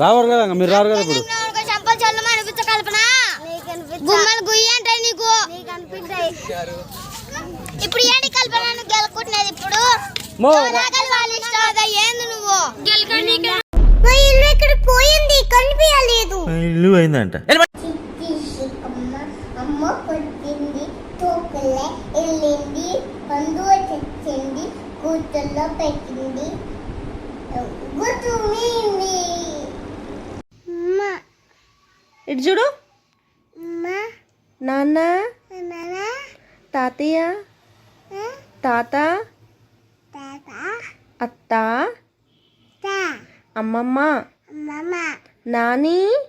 రావారు కదా మీరు రారు కదా ఇప్పుడు? గుమ్మలు గుయ్యి అంటే నీకు. ఇప్పుడు ఏంటి కల్పన? గెలుకుంటున్నది ఏంది నువ్వు? ఇల్లు ఇక్కడ పోయింది కనిపించలేదు. ఇల్లు అయిందంట అమ్మ అమ్మ కొట్టింది తోకలే వెళ్ళింది బంధువు తెచ్చింది కూతుర్లో పెట్టింది గుర్తుమింది అమ్మ ఇటు చూడు. నాన్న. తాతయ్య. తాత. తాత. అత్త. అమ్మమ్మ. నాని.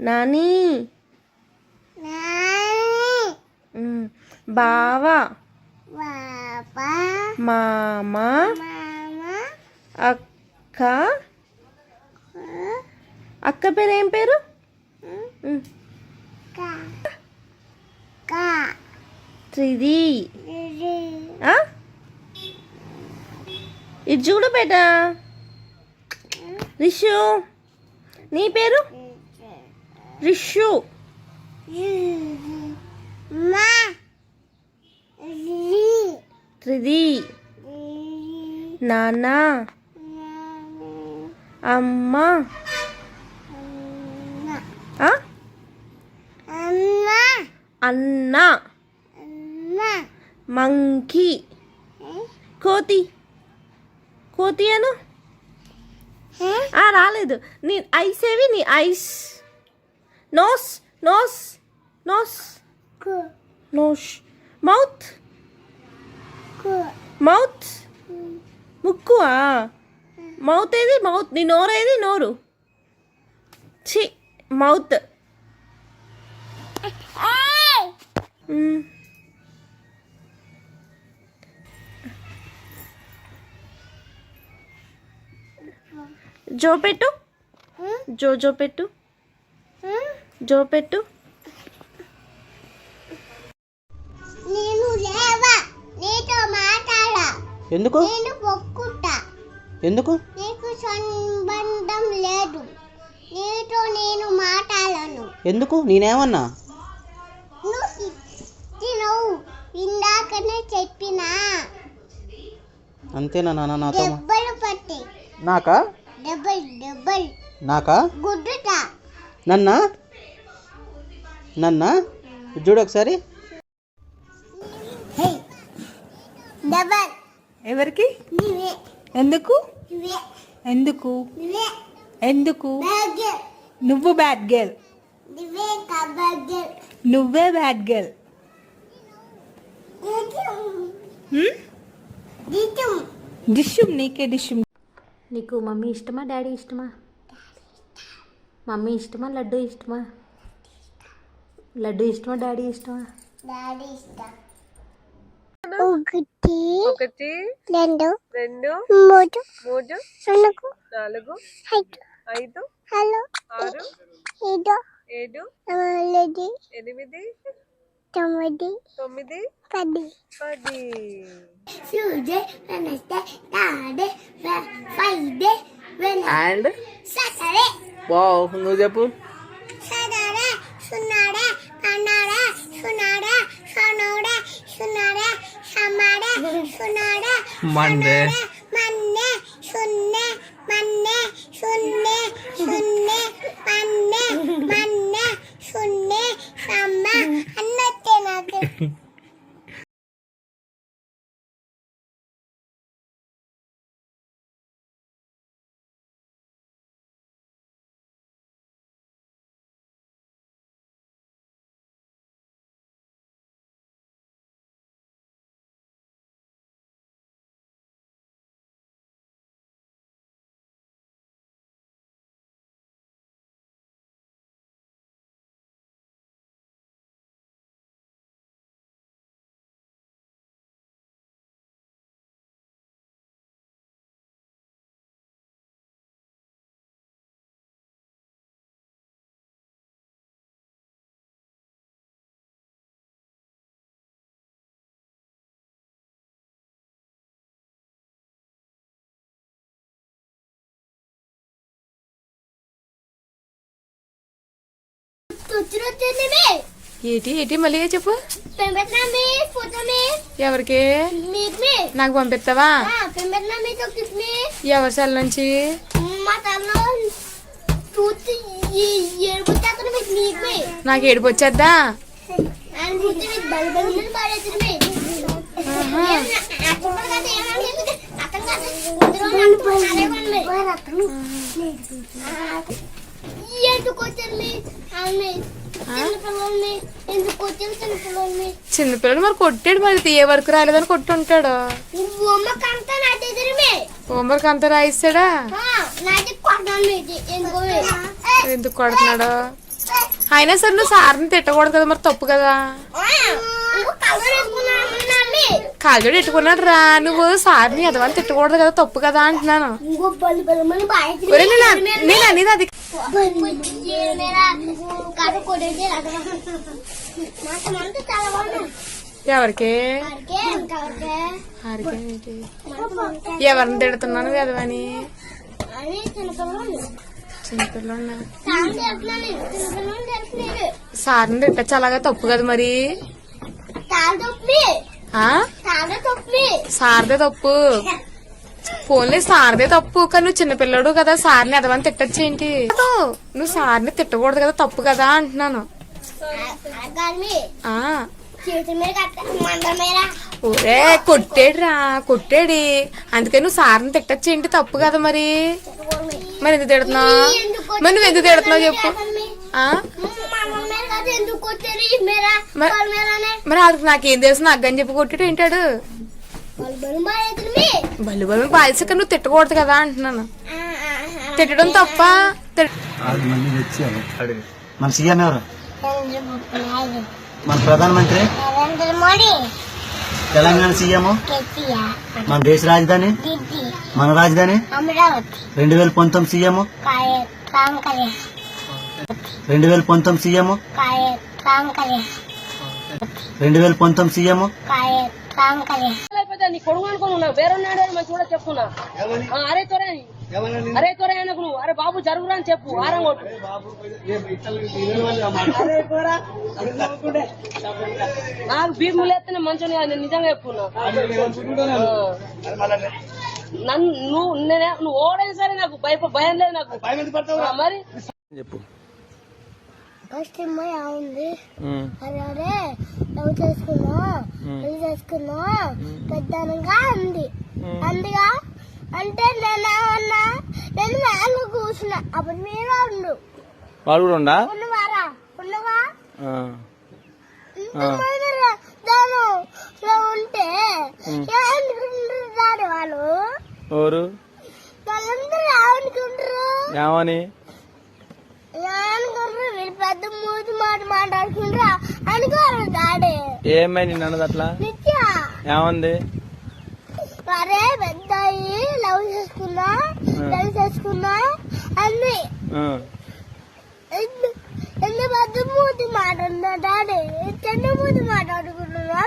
నాని. బావ. మామ. అక్క. అక్క పేరు ఏం పేరు? త్రిది? ఇది చూడు బేట. రిషు. నీ పేరు? రిషు. త్రిది. నాన్న. అమ్మ ఆ? అమ్మ అన్న. మంకీ. కోతి. కోతి అను? రాలేదు. నీ ఐస్ ఏవి? నీ eyes. Nose nose nose. Nose mouth? Mouth? ముక్కువా? Mouth ఏది? మౌత్. నీ నోరు ఏది నోరు. చి మౌత్. జో పెట్టు. జో జో పెట్టు. జో పెట్టు. నేను లేవా? నీతో మాట్లాడా? ఎందుకు? నేను పొక్కుతా ఎందుకు? నీకు సంబంధం లేదు. నీతో నేను మాట్లాడను. ఎందుకు? నేనేమన్నా? అంతేనా నాన్న నాతో నాకా? నాకా? గుడ్డుట నన్నా? నన్నా? చూడు ఒకసారి. ఎవరికి? ఎందుకు? నువ్వే. ఎందుకు? నువ్వే. ఎందుకు? నువ్వు బ్యాడ్ గర్ల్. నువ్వే బ్యాడ్ గర్ల్. డిష్యూమ్ నీకే డిష్యూమ్ నీకు మమ్మీ ఇష్టమా డాడీ ఇష్టమా? మమ్మీ ఇష్టమా లడ్డు ఇష్టమా? లడ్డు ఇష్టమా డాడీ ఇష్టమా? డాడీ ఇష్టం. ఒకటి ఒకటి రెండు రెండు మూడు మూడు నాలుగు నాలుగు ఐదు ఐదు హలో ఆరు ఏడు నాలుగు ఎనిమిది తొమ్మిది తొమ్మిది పది పది Tuesday, Wednesday, Thursday, Friday, Wednesday, and Saturday, wow నువ్వు చెప్పు Saturday, Sunday, Monday, Sunday, Sunday, Sunday, Saturday, Sunday, Monday. Danke. ఏటి ఏటి మళ్ళీ చెప్పు. ఎవరికి? నాకు పంపిస్తావా? ఎవరి సెల్ నుంచి? నాకు ఏడుపు వచ్చేద్దా? ఆయన చిన్నపిల్లడు మరి కొట్టాడు మరి ఏ వరకు రాలేదని కొట్టి ఉంటాడు హోంవర్క్ అంతా రాయిస్తాడా? ఎందుకు కొడుతున్నాడు? అయినా సరే నువ్వు సార్ని తిట్టకూడదు కదా మరి తప్పు కదా? కాజోడు ఎట్టుకున్నాడు రా నువ్వు సార్ని ఎదవని తిట్టకూడదు కదా తప్పు కదా అంటున్నాను. నేను అన్- నేను అనేది అది ఎవరికి? ఎవరిని తిడుతున్నాను తెలుస్తున్నాడు సార్ని తిట్టచ్చు అలాగా తప్పు కదా మరి? సార్దే తప్పు. ఫోన్లే సార్దే తప్పు. కానీ నువ్వు చిన్నపిల్లడు కదా సార్ని ఎదవని తిట్టచ్చు ఏంటి? నువ్వు సార్ని తిట్టకూడదు కదా తప్పు కదా అంటున్నాను. ఒరే కొట్టాడు రా కొట్టాడు. అందుకని నువ్వు సార్ని తిట్టచ్చు ఏంటి తప్పు కదా మరి. మరి ఎందుకు తిడుతున్నావు? మరి నువ్వు ఎందుకు తిడుతున్నావు చెప్పు. మరి- వాళ్ళ మీదనే మరి అది నాకేం తెలుసు? నాకు అని చెప్పి కొట్టాడు ఏంటాడు? బలి బలు బాల్సక నువ్వు తిట్టకూడదు కదా అంటున్నాను. తిట్టడం తప్ప మన సీఎం ఎవరు? మన ప్రధానమంత్రి? నరేంద్ర మోడీ. తెలంగాణ సీఎం? మన దేశ రాజధాని? మన రాజధాని? అమరావతి. రెండు వేల పంతొమ్మిది సీఎం? రెండు వేల పంతొమ్మిది సీఎం రెండు వేల పంతొమ్మిది సీఎం నీ కొడుకు అనుకోను నాకు వేరున్నాడు అని మంచి కూడా చెప్పుకున్నా. ఆ, అరే తొరే అరే తొరే ఆయనకు నువ్వు. అరే బాబు జరుగురా అని చెప్పు. వారం కొట్టు. నాకు బీపీ లేస్తేనే మంచిగా నేను నిజంగా చెప్పుకున్నా. ఆ. నన్ను నువ్వు నేనే నువ్వు ఓడైనా సరే నాకు భయ భయం లేదు నాకు. మరి? చెప్పు. ఫస్ట్ అమ్మాయి ఉంది. అరే లవ్ చేసుకున్నా పెళ్ళి చేసుకున్నా పెద్దనగా ఉంది అందుగా? అంటే నేను ఏమన్నా నేను మేలు కూర్చున్నా. అప్పుడు మీరు ఉండు. వాడు కూడా ఉండా? ఉన్నవారా? ఉన్నవా? ఉంటే ఏమనుకుంటారు వాళ్ళు? ఎవరు? వాళ్ళందరూ ఏమనుకుంటారు ఏమని ఏమనుకుంటారు పెద్ద మూతి మాట మాట్లాడుకుంటారా అనుకోరు డాడీ. ఏమై నిన్ను అన్నది అట్లా? నిత్య. ఏమంది? అరే పెద్ద లవ్ చేసుకున్నా లవ్ చేసుకున్నా అన్ని. ఎందు పెద్ద మూతి మాట ఉందా డాడీ? చిన్న మూతి మాట్లాడుకున్నా